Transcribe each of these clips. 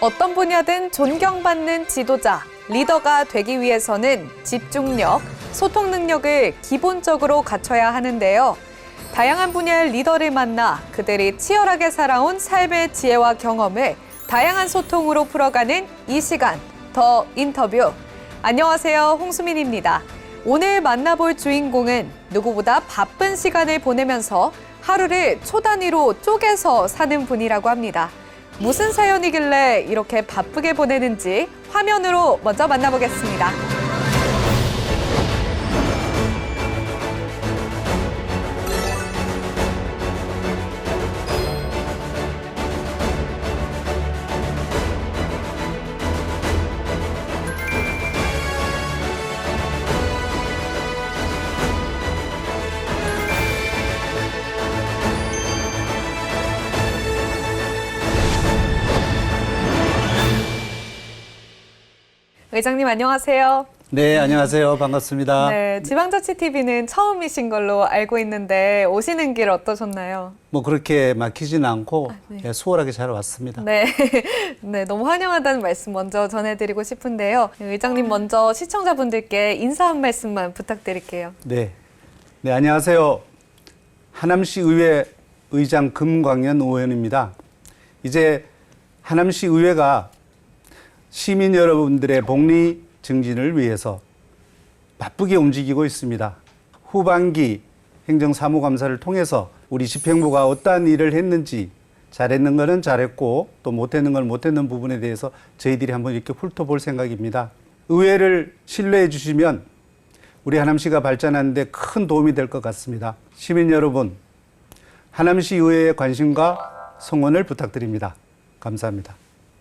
어떤 분야든 존경받는 지도자, 리더가 되기 위해서는 집중력, 소통 능력을 기본적으로 갖춰야 하는데요. 다양한 분야의 리더를 만나 그들이 치열하게 살아온 삶의 지혜와 경험을 다양한 소통으로 풀어가는 이 시간, 더 인터뷰. 안녕하세요. 홍수민입니다. 오늘 만나볼 주인공은 누구보다 바쁜 시간을 보내면서 하루를 초 단위로 쪼개서 사는 분이라고 합니다. 무슨 사연이길래 이렇게 바쁘게 보내는지 화면으로 먼저 만나보겠습니다. 의장님 안녕하세요. 네, 안녕하세요. 반갑습니다. 네, 지방자치TV는 처음이신 걸로 알고 있는데 오시는 길 어떠셨나요? 뭐 그렇게 막히진 않고 네. 예, 수월하게 잘 왔습니다. 네, 네, 너무 환영하다는 말씀 먼저 전해드리고 싶은데요. 의장님 먼저 시청자분들께 인사 한 말씀만 부탁드릴게요. 네. 네, 안녕하세요. 하남시 의회 의장 금광현 의원입니다. 이제 하남시 의회가 시민 여러분들의 복리 증진을 위해서 바쁘게 움직이고 있습니다. 후반기 행정사무감사를 통해서 우리 집행부가 어떠한 일을 했는지 잘했는 거는 잘했고 또 못했는 건 못했는 부분에 대해서 저희들이 한번 이렇게 훑어볼 생각입니다. 의회를 신뢰해 주시면 우리 하남시가 발전하는데 큰 도움이 될 것 같습니다. 시민 여러분, 하남시 의회의 관심과 성원을 부탁드립니다. 감사합니다.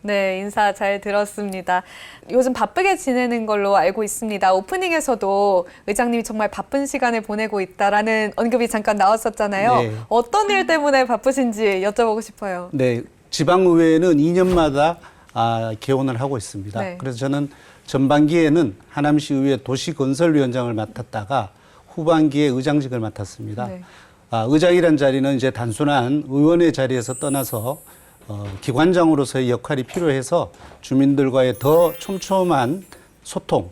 네, 인사 잘 들었습니다. 요즘 바쁘게 지내는 걸로 알고 있습니다. 오프닝에서도 의장님이 정말 바쁜 시간을 보내고 있다라는 언급이 잠깐 나왔었잖아요. 네. 어떤 일 때문에 바쁘신지 여쭤보고 싶어요. 네, 지방의회는 2년마다 아, 개원을 하고 있습니다. 네. 그래서 저는 전반기에는 하남시 의회 도시건설위원장을 맡았다가 후반기에 의장직을 맡았습니다. 네. 아, 의장이란 자리는 이제 단순한 의원의 자리에서 떠나서 어, 기관장으로서의 역할이 필요해서 주민들과의 더 촘촘한 소통,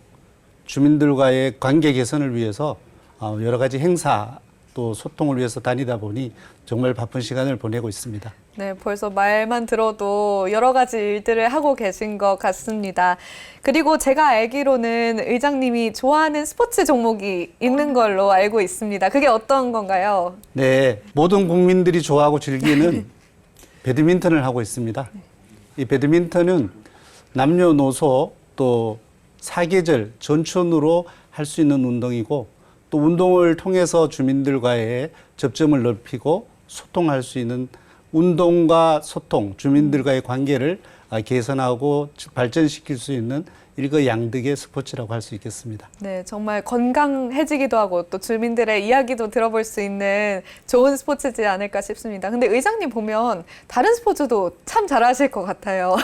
주민들과의 관계 개선을 위해서 어, 여러 가지 행사 또 소통을 위해서 다니다 보니 정말 바쁜 시간을 보내고 있습니다. 네, 벌써 말만 들어도 여러 가지 일들을 하고 계신 것 같습니다. 그리고 제가 알기로는 의장님이 좋아하는 스포츠 종목이 있는 걸로 알고 있습니다. 그게 어떤 건가요? 네, 모든 국민들이 좋아하고 즐기는 배드민턴을 하고 있습니다. 이 배드민턴은 남녀노소 또 사계절 전천으로 할 수 있는 운동이고 또 운동을 통해서 주민들과의 접점을 넓히고 소통할 수 있는 운동과 소통, 주민들과의 관계를 아, 개선하고 발전시킬 수 있는 일거양득의 스포츠라고 할 수 있겠습니다. 네, 정말 건강해지기도 하고 또 주민들의 이야기도 들어볼 수 있는 좋은 스포츠지 않을까 싶습니다. 근데 의장님 보면 다른 스포츠도 참 잘하실 것 같아요.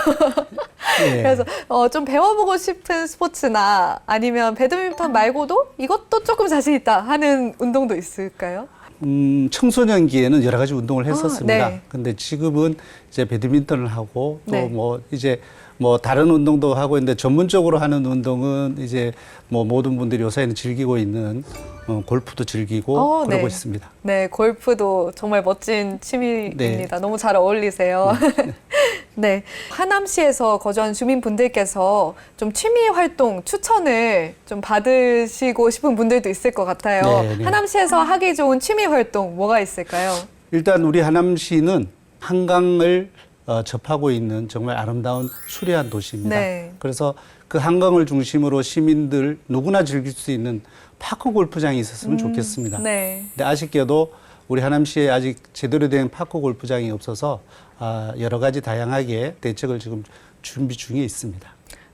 네. 그래서 어, 좀 배워보고 싶은 스포츠나 아니면 배드민턴 말고도 이것도 조금 자신 있다 하는 운동도 있을까요? 음, 청소년기에는 여러 가지 운동을 했었습니다. 아, 네. 근데 지금은 이제 배드민턴을 하고 또 네. 뭐 이제 뭐 다른 운동도 하고 있는데 전문적으로 하는 운동은 이제 뭐 모든 분들이 요새는 즐기고 있는 어, 골프도 즐기고 어, 그러고 네. 있습니다. 네, 골프도 정말 멋진 취미입니다. 너무 잘 어울리세요. 네. 하남시에서 거주한 주민분들께서 좀 취미 활동 추천을 좀 받으시고 싶은 분들도 있을 것 같아요. 네, 네. 하남시에서 하기 좋은 취미 활동 뭐가 있을까요? 일단 우리 하남시는 한강을 어, 접하고 있는 정말 아름다운 수려한 도시입니다. 네. 그래서 그 한강을 중심으로 시민들 누구나 즐길 수 있는 파크 골프장이 있었으면 좋겠습니다. 네. 근데 아쉽게도 우리 하남시에 아직 제대로 된 파크 골프장이 없어서 아, 여러 가지 다양하게 대책을 지금 준비 중에 있습니다.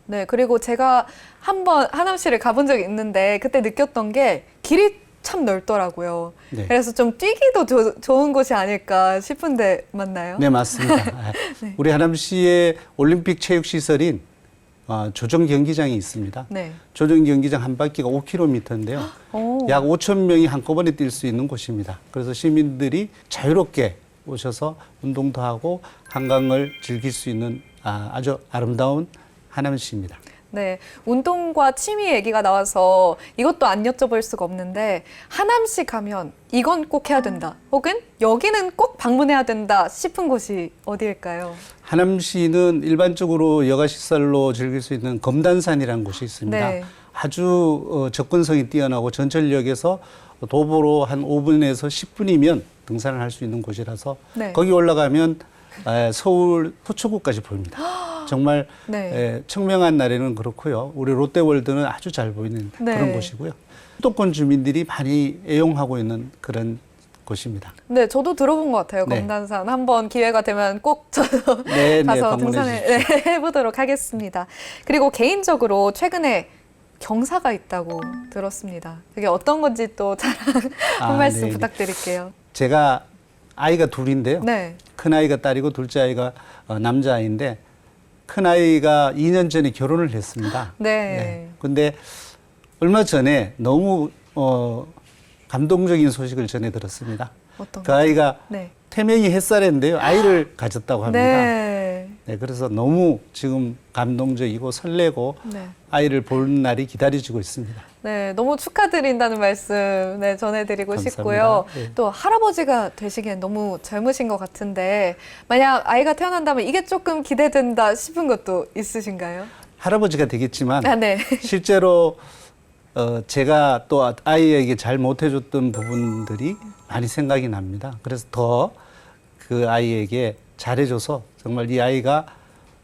네, 그리고 제가 한번 하남시를 가본 적이 있는데 그때 느꼈던 게 길이 참 넓더라고요. 네. 그래서 좀 뛰기도 조- 좋은 곳이 아닐까 싶은데 맞나요? 네, 맞습니다. 아, 우리 하남시에 올림픽 체육 시설인 어, 조정 경기장이 있습니다. 네. 조정 경기장 한 바퀴가 5km인데요. 오. 약 5천 명이 한꺼번에 뛸 수 있는 곳입니다. 그래서 시민들이 자유롭게 오셔서 운동도 하고 한강을 즐길 수 있는 아, 아주 아름다운 하남시입니다. 네, 운동과 취미 얘기가 나와서 이것도 안 여쭤볼 수가 없는데 하남시 가면 이건 꼭 해야 된다. 혹은 여기는 꼭 방문해야 된다 싶은 곳이 어디일까요? 하남시는 일반적으로 여가 시설로 즐길 수 있는 검단산이라는 곳이 있습니다. 네. 아주 어, 접근성이 뛰어나고 전철역에서 도보로 한 5분에서 10분이면 등산을 할 수 있는 곳이라서 네. 거기 올라가면 에, 서울 서초구까지 보입니다. 정말 네. 에, 청명한 날에는 그렇고요. 우리 롯데월드는 아주 잘 보이는 네. 그런 곳이고요. 수도권 주민들이 많이 애용하고 있는 그런 곳입니다. 네, 저도 들어본 것 같아요. 네. 검단산 한번 기회가 되면 꼭 저도 네, 네, 가서 방문해 등산을. 네, 해보도록 하겠습니다. 그리고 개인적으로 최근에 경사가 있다고 들었습니다. 그게 어떤 건지 또 자랑 한 아, 말씀 네, 네. 부탁드릴게요. 제가 아이가 둘인데요. 네. 큰 아이가 딸이고 둘째 아이가 어, 남자 아이인데 큰 아이가 2년 전에 결혼을 했습니다. 네. 근데 얼마 전에 너무 어, 감동적인 소식을 전해 들었습니다. 어떤 그 아이가 네. 태명이 햇살인데요. 아이를 가졌다고 합니다. 네. 네, 그래서 너무 지금 감동적이고 설레고 네. 아이를 볼 날이 기다려지고 있습니다. 네, 너무 축하드린다는 말씀 네, 전해드리고 감사합니다. 싶고요. 네. 또 할아버지가 되시기엔 너무 젊으신 것 같은데 만약 아이가 태어난다면 이게 조금 기대된다 싶은 것도 있으신가요? 할아버지가 되겠지만 아, 네. 실제로 어, 제가 또 아이에게 잘 못해줬던 부분들이 많이 생각이 납니다. 그래서 더 그 아이에게 잘해줘서 정말 이 아이가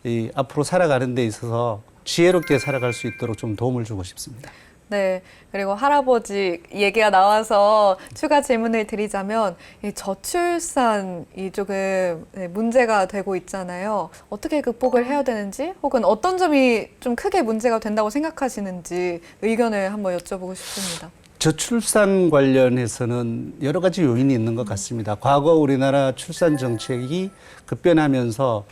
이 앞으로 살아가는 데 있어서 지혜롭게 살아갈 수 있도록 좀 도움을 주고 싶습니다. 네. 그리고 할아버지 얘기가 나와서 추가 질문을 드리자면 이 저출산이 조금 네, 문제가 되고 있잖아요. 어떻게 극복을 해야 되는지 혹은 어떤 점이 좀 크게 문제가 된다고 생각하시는지 의견을 한번 여쭤보고 싶습니다. 저출산 관련해서는 여러 가지 요인이 있는 것 같습니다. 과거 우리나라 출산 정책이 급변하면서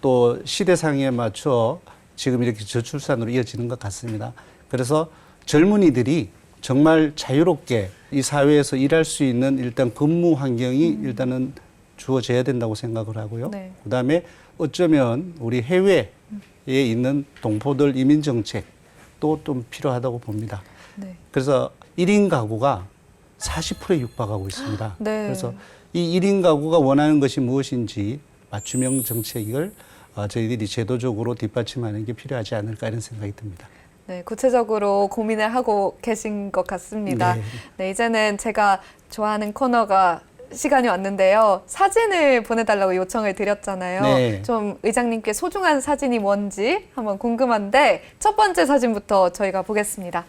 또 시대상에 맞춰 지금 이렇게 저출산으로 이어지는 것 같습니다. 그래서 젊은이들이 정말 자유롭게 이 사회에서 일할 수 있는 일단 근무 환경이 일단은 주어져야 된다고 생각을 하고요. 네. 그다음에 어쩌면 우리 해외에 있는 동포들 이민 정책도 좀 필요하다고 봅니다. 네. 그래서 1인 가구가 40%에 육박하고 있습니다. 네. 그래서 이 1인 가구가 원하는 것이 무엇인지 맞춤형 정책을 어, 저희들이 제도적으로 뒷받침하는 게 필요하지 않을까 이런 생각이 듭니다. 네, 구체적으로 고민을 하고 계신 것 같습니다. 네. 네, 이제는 제가 좋아하는 코너가 시간이 왔는데요. 사진을 보내달라고 요청을 드렸잖아요. 네. 좀 의장님께 소중한 사진이 뭔지 한번 궁금한데 첫 번째 사진부터 저희가 보겠습니다.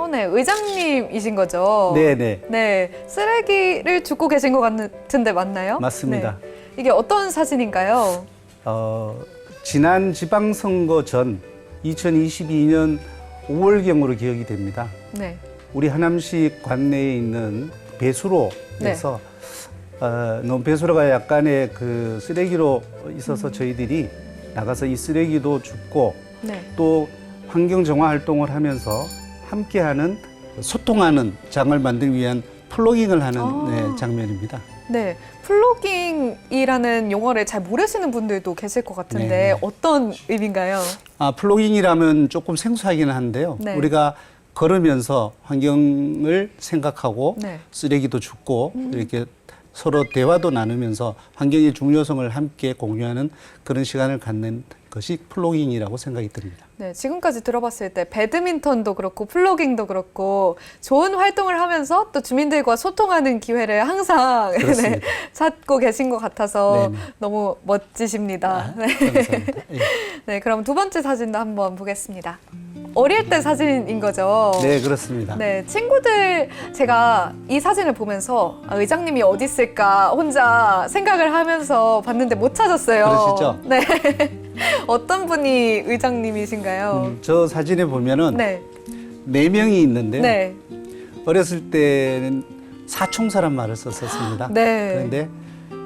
어, 네, 의장님이신 거죠? 네, 네. 네, 쓰레기를 줍고 계신 것 같은데 맞나요? 맞습니다. 네. 이게 어떤 사진인가요? 어, 지난 지방선거 전 2022년 5월경으로 기억이 됩니다. 네. 우리 하남시 관내에 있는 배수로에서 어, 너무 배수로가 약간의 그 쓰레기로 있어서 저희들이 나가서 이 쓰레기도 줍고 네. 또 환경 정화 활동을 하면서 함께하는 소통하는 장을 만들기 위한 플로깅을 하는 아. 네, 장면입니다. 네, 플로깅이라는 용어를 잘 모르시는 분들도 계실 것 같은데 네. 어떤 의미인가요? 아, 플로깅이라면 조금 생소하기는 한데요. 네. 우리가 걸으면서 환경을 생각하고 네. 쓰레기도 줍고 이렇게 서로 대화도 나누면서 환경의 중요성을 함께 공유하는 그런 시간을 갖는 것이 플로깅이라고 생각이 듭니다. 네, 지금까지 들어봤을 때 배드민턴도 그렇고 플로깅도 그렇고 좋은 활동을 하면서 또 주민들과 소통하는 기회를 항상 네. 찾고 계신 것 같아서 네네. 너무 멋지십니다. 아, 네. 예. 네, 그럼 두 번째 사진도 한번 보겠습니다. 어릴 때 사진인 거죠? 네, 그렇습니다. 네, 친구들 제가 이 사진을 보면서 아, 의장님이 어디 있을까 혼자 생각을 하면서 봤는데 못 찾았어요. 그러시죠? 네. 어떤 분이 의장님이신가요? 음, 저 사진에 보면은 네. 네 명이 있는데요. 네. 어렸을 때는 사총사란 말을 썼었습니다. 네. 그런데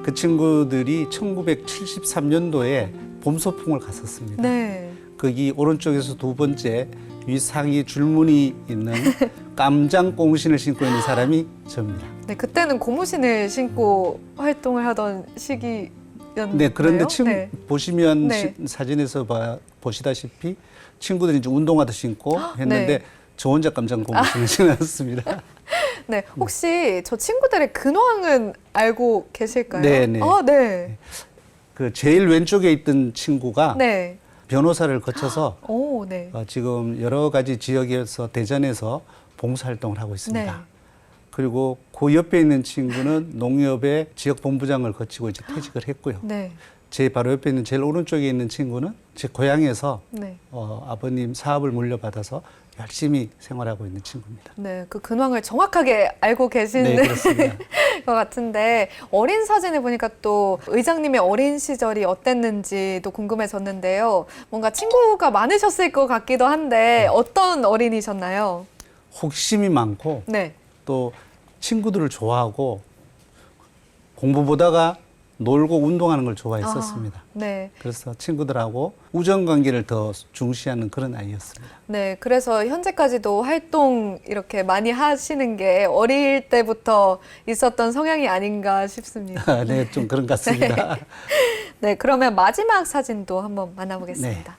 그 친구들이 1973년도에 봄소풍을 갔었습니다. 네. 거기 오른쪽에서 두 번째 위 상의 줄무늬 있는 깜장 꽁신을 신고 있는 사람이 저입니다. 네, 그때는 고무신을 신고 활동을 하던 시기였나요? 네, 그런데 친 네. 보시면 네. 시- 사진에서 봐, 보시다시피 친구들이 이제 운동화도 신고 했는데 네. 저 혼자 깜짝 고무신을 신었습니다. 네, 혹시 저 친구들의 근황은 알고 계실까요? 네, 네. 아, 네. 그 제일 왼쪽에 있던 친구가 네. 변호사를 거쳐서 오, 네. 어, 지금 여러 가지 지역에서 대전에서 봉사활동을 하고 네. 있습니다. 그리고 그 옆에 있는 친구는 농협의 지역 본부장을 거치고 이제 퇴직을 했고요. 네. 제 바로 옆에 있는 제일 오른쪽에 있는 친구는 제 고향에서 네. 어, 아버님 사업을 물려받아서 열심히 생활하고 있는 친구입니다. 네, 그 근황을 정확하게 알고 계시는 네. 것 같은데 어린 사진을 보니까 또 의장님의 어린 시절이 어땠는지도 궁금해졌는데요. 뭔가 친구가 많으셨을 것 같기도 한데 어떤 어린이셨나요? 호기심이 많고 네. 또 친구들을 좋아하고 공부 보다가 놀고 운동하는 걸 좋아했었습니다. 아, 네. 그래서 친구들하고 우정 관계를 더 중시하는 그런 아이였습니다. 네, 그래서 현재까지도 활동 이렇게 많이 하시는 게 어릴 때부터 있었던 성향이 아닌가 싶습니다. 네, 좀 그런 것 같습니다. 네, 그러면 마지막 사진도 한번 만나보겠습니다.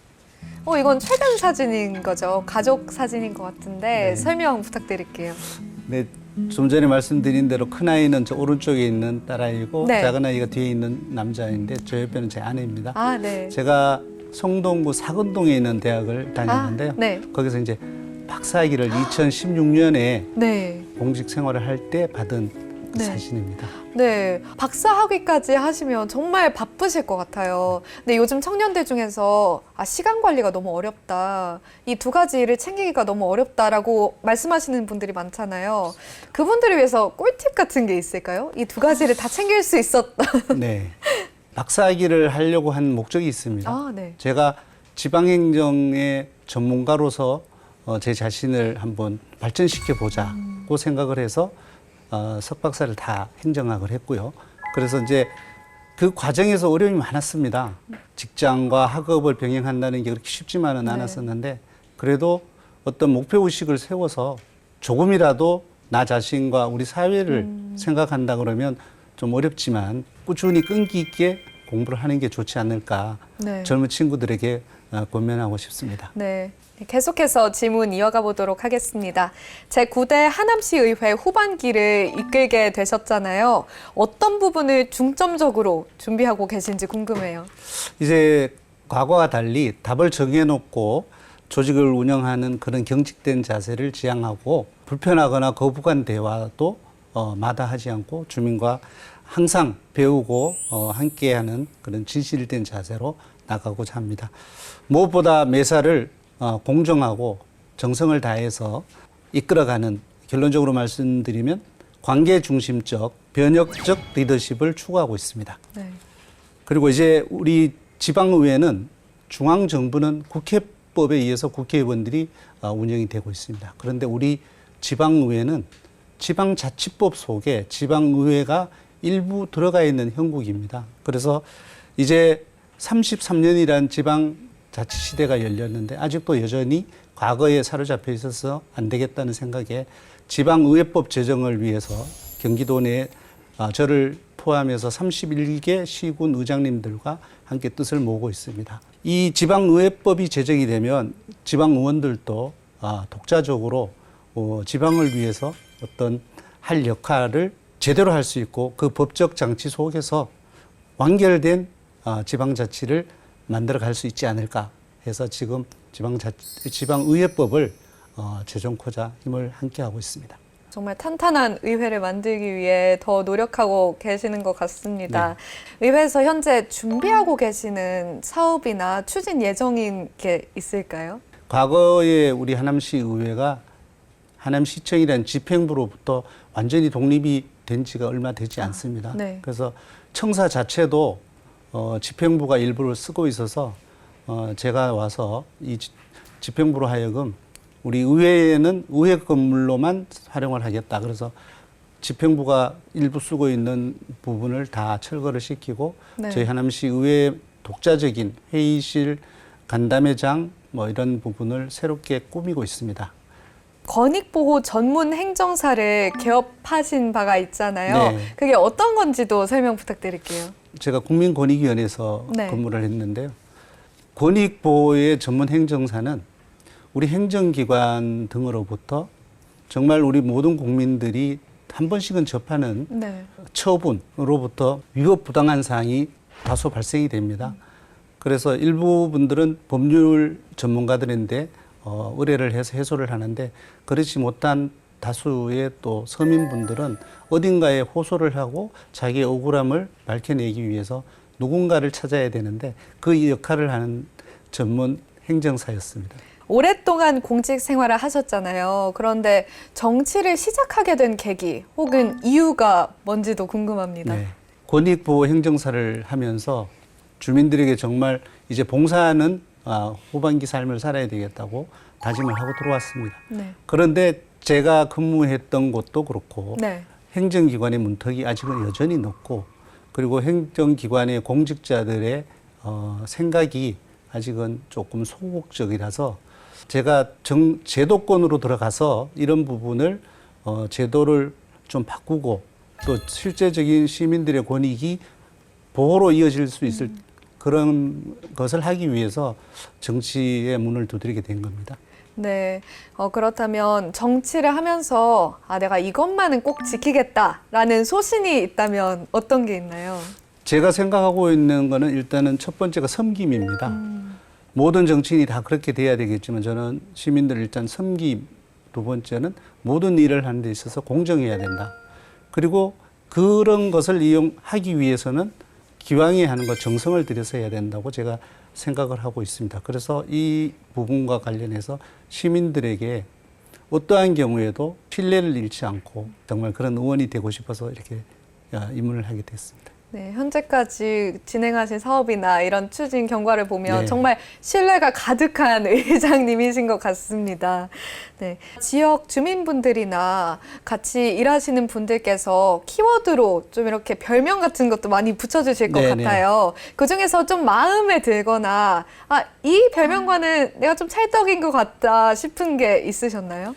어, 이건 최근 사진인 거죠. 가족 사진인 것 같은데 네. 설명 부탁드릴게요. 네, 좀 전에 말씀드린 대로 큰 아이는 저 오른쪽에 있는 딸아이고 네. 작은 아이가 뒤에 있는 남자인데 저 옆에는 제 아내입니다. 아, 네. 제가 성동구 사근동에 있는 대학을 다녔는데요. 아, 네. 거기서 이제 박사학위를 2016년에 네. 공직 생활을 할 때 받은 그 네. 사진입니다. 네. 박사 학위까지 하시면 정말 바쁘실 것 같아요. 근데 요즘 청년들 중에서 아, 시간 관리가 너무 어렵다. 이 두 가지 일을 챙기기가 너무 어렵다라고 말씀하시는 분들이 많잖아요. 그분들을 위해서 꿀팁 같은 게 있을까요? 이 두 가지를 다 챙길 수 있었다. 네. 박사학위를 하려고 한 목적이 있습니다. 아, 네. 제가 지방행정의 전문가로서 어, 제 자신을 한번 발전시켜 보자고 생각을 해서 어, 석박사를 다 행정학을 했고요. 그래서 이제 그 과정에서 어려움이 많았습니다. 직장과 학업을 병행한다는 게 그렇게 쉽지만은 네. 않았었는데 그래도 어떤 목표 의식을 세워서 조금이라도 나 자신과 우리 사회를 생각한다 그러면 좀 어렵지만 꾸준히 끈기 있게 공부를 하는 게 좋지 않을까 네. 젊은 친구들에게 어, 권면하고 싶습니다. 네. 계속해서 질문 이어가 보도록 하겠습니다. 제9대 하남시 의회 후반기를 이끌게 되셨잖아요. 어떤 부분을 중점적으로 준비하고 계신지 궁금해요. 이제 과거와 달리 답을 정해놓고 조직을 운영하는 그런 경직된 자세를 지향하고 불편하거나 거부감 대화도 어, 마다하지 않고 주민과 항상 배우고 어, 함께하는 그런 진실된 자세로 나가고자 합니다. 무엇보다 매사를 어, 공정하고 정성을 다해서 이끌어가는 결론적으로 말씀드리면 관계 중심적 변혁적 리더십을 추구하고 있습니다. 네. 그리고 이제 우리 지방의회는 중앙 정부는 국회법에 의해서 국회의원들이 어, 운영이 되고 있습니다. 그런데 우리 지방의회는 지방자치법 속에 지방의회가 일부 들어가 있는 형국입니다. 그래서 이제 33년이란 지방 자치 시대가 열렸는데 아직도 여전히 과거에 사로잡혀 있어서 안 되겠다는 생각에 지방의회법 제정을 위해서 경기도 내 아, 저를 포함해서 31개 시군 의장님들과 함께 뜻을 모으고 있습니다. 이 지방의회법이 제정이 되면 지방의원들도 아, 독자적으로 어, 지방을 위해서 어떤 할 역할을 제대로 할 수 있고 그 법적 장치 속에서 완결된 아, 지방자치를 만들어 갈 수 있지 않을까 해서 지금 지방 자, 지방의회법을 어, 제정코자 힘을 함께 하고 있습니다. 정말 탄탄한 의회를 만들기 위해 더 노력하고 계시는 것 같습니다. 의회에서 현재 준비하고 계시는 사업이나 추진 예정인 게 있을까요? 과거에 우리 하남시 의회가 하남시청이라는 집행부로부터 완전히 독립이 된 지가 얼마 되지 않습니다. 네. 그래서 청사 자체도 어, 집행부가 일부를 쓰고 있어서 어, 제가 와서 이 지- 집행부로 하여금 우리 의회에는 의회 건물로만 활용을 하겠다. 그래서 집행부가 일부 쓰고 있는 부분을 다 철거를 시키고 네. 저희 하남시 의회 독자적인 회의실, 간담회장 뭐 이런 부분을 새롭게 꾸미고 있습니다. 권익보호 전문 행정사를 개업하신 바가 있잖아요. 네. 그게 어떤 건지도 설명 부탁드릴게요. 제가 국민권익위원회에서 네. 근무를 했는데요. 권익보호의 전문 행정사는 우리 행정기관 등으로부터 정말 우리 모든 국민들이 한 번씩은 접하는 네. 처분으로부터 위법 부당한 사항이 다소 발생이 됩니다. 그래서 일부 분들은 법률 전문가들인데 어, 의뢰를 해서 해소를 하는데 그렇지 못한 다수의 또 서민분들은 어딘가에 호소를 하고 자기의 억울함을 밝혀내기 위해서 누군가를 찾아야 되는데 그 역할을 하는 전문 행정사였습니다. 오랫동안 공직 생활을 하셨잖아요. 그런데 정치를 시작하게 된 계기 혹은 이유가 뭔지도 궁금합니다. 네. 권익보호 행정사를 하면서 주민들에게 정말 이제 봉사하는 아, 후반기 삶을 살아야 되겠다고 다짐을 하고 들어왔습니다. 네. 그런데 제가 근무했던 곳도 그렇고 네. 행정기관의 문턱이 아직은 여전히 높고 그리고 행정기관의 공직자들의 어, 생각이 아직은 조금 소극적이라서 제가 정, 제도권으로 들어가서 이런 부분을 어, 제도를 좀 바꾸고 또 실제적인 시민들의 권익이 보호로 이어질 수 있을 그런 것을 하기 위해서 정치의 문을 두드리게 된 겁니다. 네. 어, 그렇다면 정치를 하면서 아, 내가 이것만은 꼭 지키겠다라는 소신이 있다면 어떤 게 있나요? 제가 생각하고 있는 거는 일단은 첫 번째가 섬김입니다. 모든 정치인이 다 그렇게 돼야 되겠지만 저는 시민들을 일단 섬김, 두 번째는 모든 일을 하는 데 있어서 공정해야 된다. 그리고 그런 것을 이용하기 위해서는 기왕에 하는 것 정성을 들여서 해야 된다고 제가 생각을 하고 있습니다. 그래서 이 부분과 관련해서 시민들에게 어떠한 경우에도 신뢰를 잃지 않고 정말 그런 의원이 되고 싶어서 이렇게 아, 입문을 하게 됐습니다. 네, 현재까지 진행하신 사업이나 이런 추진 경과를 보면 네. 정말 신뢰가 가득한 의장님이신 것 같습니다. 네, 지역 주민분들이나 같이 일하시는 분들께서 키워드로 좀 이렇게 별명 같은 것도 많이 붙여주실 것 네, 네. 같아요. 그 중에서 좀 마음에 들거나 아, 이 별명과는 내가 좀 찰떡인 것 같다 싶은 게 있으셨나요?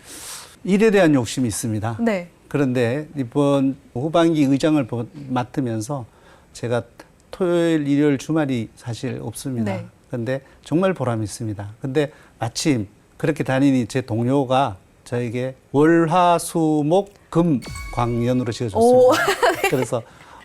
일에 대한 욕심이 있습니다. 네. 그런데 이번 후반기 의장을 보- 맡으면서 제가 토요일, 일요일, 주말이 사실 없습니다. 네. 그런데 정말 보람 있습니다. 근데 마침 그렇게 다니니 제 동료가 저에게 월화수목 금 광연으로 오. 지어줬습니다. 그래서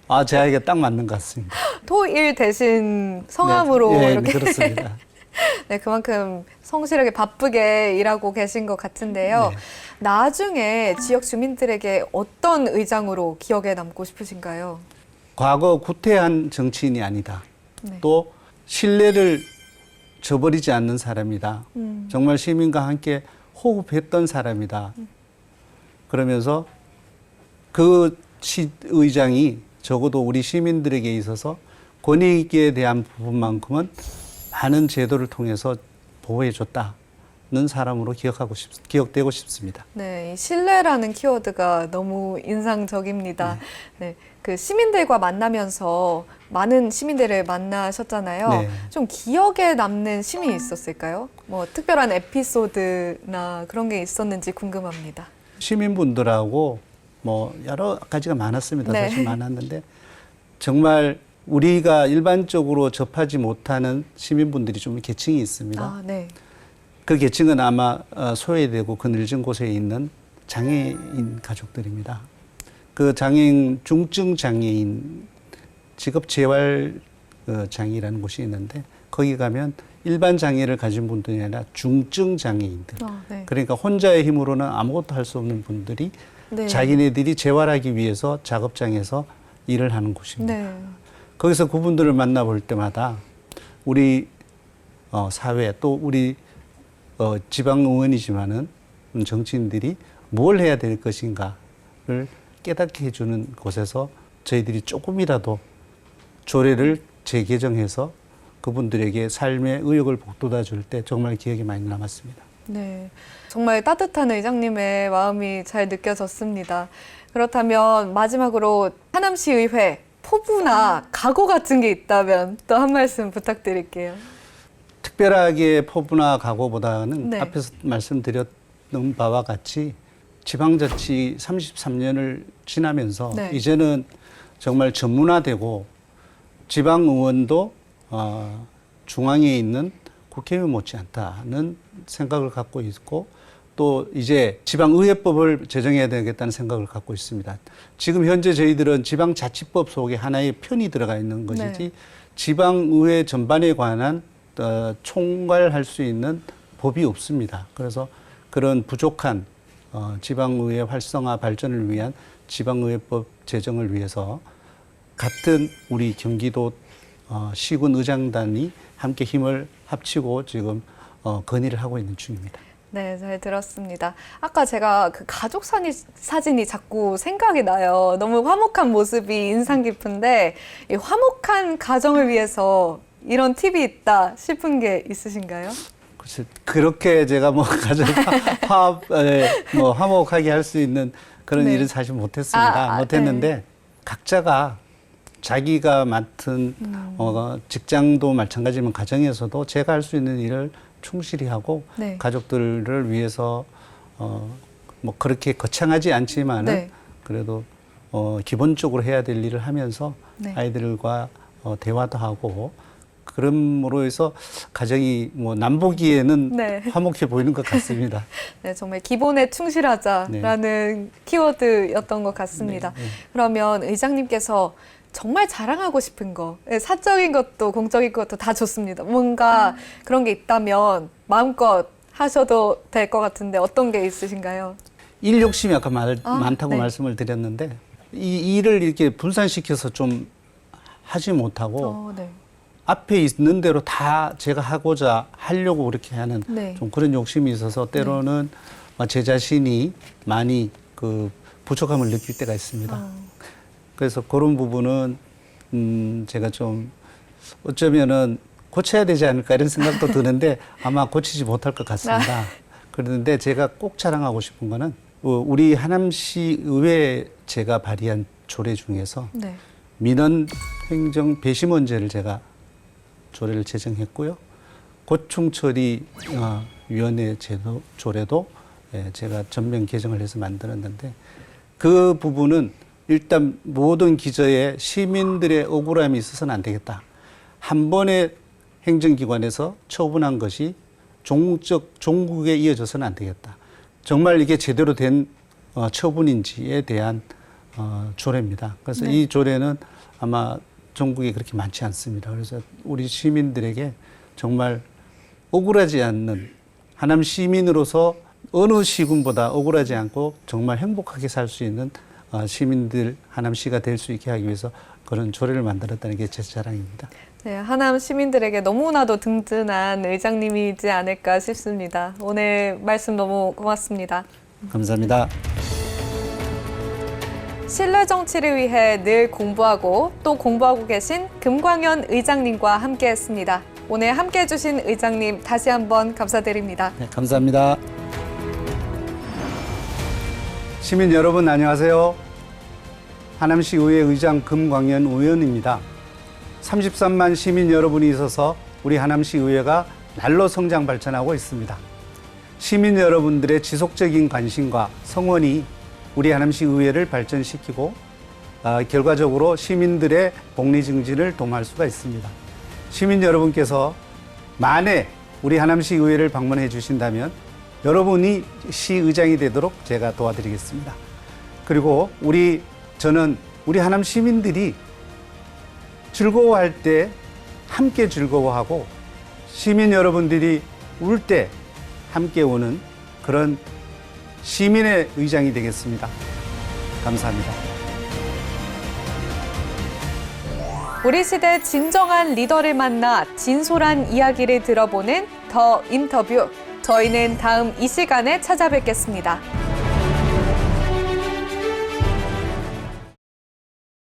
아 저에게 딱 맞는 것 같습니다. 토일 대신 성함으로 네, 네, 이렇게 그렇습니다. 네, 그만큼 성실하게 바쁘게 일하고 계신 것 같은데요. 네. 나중에 지역 주민들에게 어떤 의장으로 기억에 남고 싶으신가요? 과거 구태한 정치인이 아니다. 네. 또 신뢰를 저버리지 않는 사람이다. 음. 정말 시민과 함께 호흡했던 사람이다. 그러면서 그 시의장이 적어도 우리 시민들에게 있어서 권익에 대한 부분만큼은 많은 제도를 통해서 보호해 줬다 는 사람으로 기억하고 싶, 기억되고 싶습니다. 네, 이 신뢰라는 키워드가 너무 인상적입니다. 네. 그 시민들과 만나면서 많은 시민들을 만나셨잖아요. 네. 좀 기억에 남는 시민이 있었을까요? 뭐 특별한 에피소드나 그런 게 있었는지 궁금합니다. 시민분들하고 뭐 여러 가지가 많았습니다. 네. 사실 많았는데 정말 우리가 일반적으로 접하지 못하는 시민분들이 좀 계층이 있습니다. 아, 네. 그 계층은 아마 어, 소외되고 그늘진 곳에 있는 장애인 가족들입니다. 그 장애인 중증 장애인 직업 재활 어, 장애라는 곳이 있는데 거기 가면 일반 장애를 가진 분들이 아니라 중증 장애인들. 아, 네. 그러니까 혼자의 힘으로는 아무것도 할 수 없는 분들이 네. 자기네들이 재활하기 위해서 작업장에서 일을 하는 곳입니다. 네. 거기서 그분들을 만나볼 때마다 우리 어, 사회 또 우리 어, 지방 의원이지만은 음, 정치인들이 뭘 해야 될 것인가를 깨닫게 해주는 곳에서 저희들이 조금이라도 조례를 재개정해서 그분들에게 삶의 의욕을 북돋아 줄 때 정말 기억이 많이 남았습니다. 네. 정말 따뜻한 의장님의 마음이 잘 느껴졌습니다. 그렇다면 마지막으로 하남시 의회 포부나 각오 같은 게 있다면 또 한 말씀 부탁드릴게요. 특별하게 포부나 각오보다는 네. 앞에서 말씀드렸던 바와 같이 지방자치 33년을 지나면서 네. 이제는 정말 전문화되고 지방의원도 어, 중앙에 있는 국회의원 못지않다는 생각을 갖고 있고 또 이제 지방의회법을 제정해야 되겠다는 생각을 갖고 있습니다. 지금 현재 저희들은 지방자치법 속에 하나의 편이 들어가 있는 것이지 네. 지방의회 전반에 관한 어, 총괄할 수 있는 법이 없습니다. 그래서 그런 부족한 어, 지방의회 활성화 발전을 위한 지방의회법 제정을 위해서 같은 우리 경기도 어, 시군 의장단이 함께 힘을 합치고 지금 어, 건의를 하고 있는 중입니다. 네, 잘 들었습니다. 아까 제가 그 가족 사니, 사진이 자꾸 생각이 나요. 너무 화목한 모습이 인상 깊은데 이 화목한 가정을 위해서 이런 팁이 있다 싶은 게 있으신가요? 글쎄, 그렇게 제가 뭐 가정 화합, 에, 뭐 화목하게 할 수 있는 그런 네. 일은 사실 못했습니다. 아, 아, 못했는데 각자가 자기가 맡은 음. 어, 직장도 마찬가지지만 가정에서도 제가 할 수 있는 일을 충실히 하고 네. 가족들을 위해서 어, 뭐 그렇게 거창하지 않지만은 네. 그래도 어, 기본적으로 해야 될 일을 하면서 네. 아이들과 어, 대화도 하고 그럼으로 해서 가정이 뭐 남보기에는 네. 화목해 보이는 것 같습니다. 네, 정말 기본에 충실하자라는 키워드였던 것 같습니다. 네, 네. 그러면 의장님께서 정말 자랑하고 싶은 거, 네, 사적인 것도 공적인 것도 다 좋습니다. 뭔가 그런 게 있다면 마음껏 하셔도 될 것 같은데 어떤 게 있으신가요? 일 욕심이 아까 말, 아, 많다고 네. 말씀을 드렸는데 이 일을 이렇게 분산시켜서 좀 하지 못하고 어, 네. 앞에 있는 대로 다 제가 하고자 하려고 그렇게 하는 네. 좀 그런 욕심이 있어서 때로는 제 자신이 많이 그 부족함을 느낄 때가 있습니다. 어, 그래서 그런 부분은 음 제가 좀 어쩌면은 고쳐야 되지 않을까 이런 생각도 드는데 아마 고치지 못할 것 같습니다. 그런데 제가 꼭 자랑하고 싶은 거는 어, 우리 하남시 의회 제가 발의한 조례 중에서 네. 민원 행정 배심원제를 제가 조례를 제정했고요. 고충 처리 어, 위원회 제도 조례도 예, 제가 전면 개정을 해서 만들었는데 그 부분은 일단 모든 기저에 시민들의 억울함이 있어서는 안 되겠다. 한 번의 행정기관에서 처분한 것이 종적 종국에 이어져서는 안 되겠다. 정말 이게 제대로 된 어, 처분인지에 대한 어, 조례입니다. 그래서 네. 이 조례는 아마 전국에 그렇게 많지 않습니다. 그래서 우리 시민들에게 정말 억울하지 않는 하남 시민으로서 어느 시군보다 억울하지 않고 정말 행복하게 살 수 있는 어, 시민들 하남시가 될 수 있게 하기 위해서 그런 조례를 만들었다는 게 제 자랑입니다. 네, 하남 시민들에게 너무나도 든든한 의장님이지 않을까 싶습니다. 오늘 말씀 너무 고맙습니다. 감사합니다. 신뢰 정치를 위해 늘 공부하고 또 공부하고 계신 금광현 의장님과 함께했습니다. 오늘 함께해 주신 의장님 다시 한번 감사드립니다. 네, 감사합니다. 시민 여러분 안녕하세요. 하남시 의회 의장 금광현 의원입니다. 33만 시민 여러분이 있어서 우리 하남시 의회가 날로 성장 발전하고 있습니다. 시민 여러분들의 지속적인 관심과 성원이 우리 하남시 의회를 발전시키고 아, 결과적으로 시민들의 복리 증진을 도모할 수가 있습니다. 시민 여러분께서 만에 우리 하남시 의회를 방문해 주신다면 여러분이 시의장이 되도록 제가 도와드리겠습니다. 그리고 우리 저는 우리 하남 시민들이 즐거워할 때 함께 즐거워하고 시민 여러분들이 울 때 함께 오는 그런 시민의 의장이 되겠습니다. 감사합니다. 우리 시대 진정한 리더를 만나 진솔한 이야기를 들어보는 더 인터뷰. 저희는 다음 이 시간에 찾아뵙겠습니다.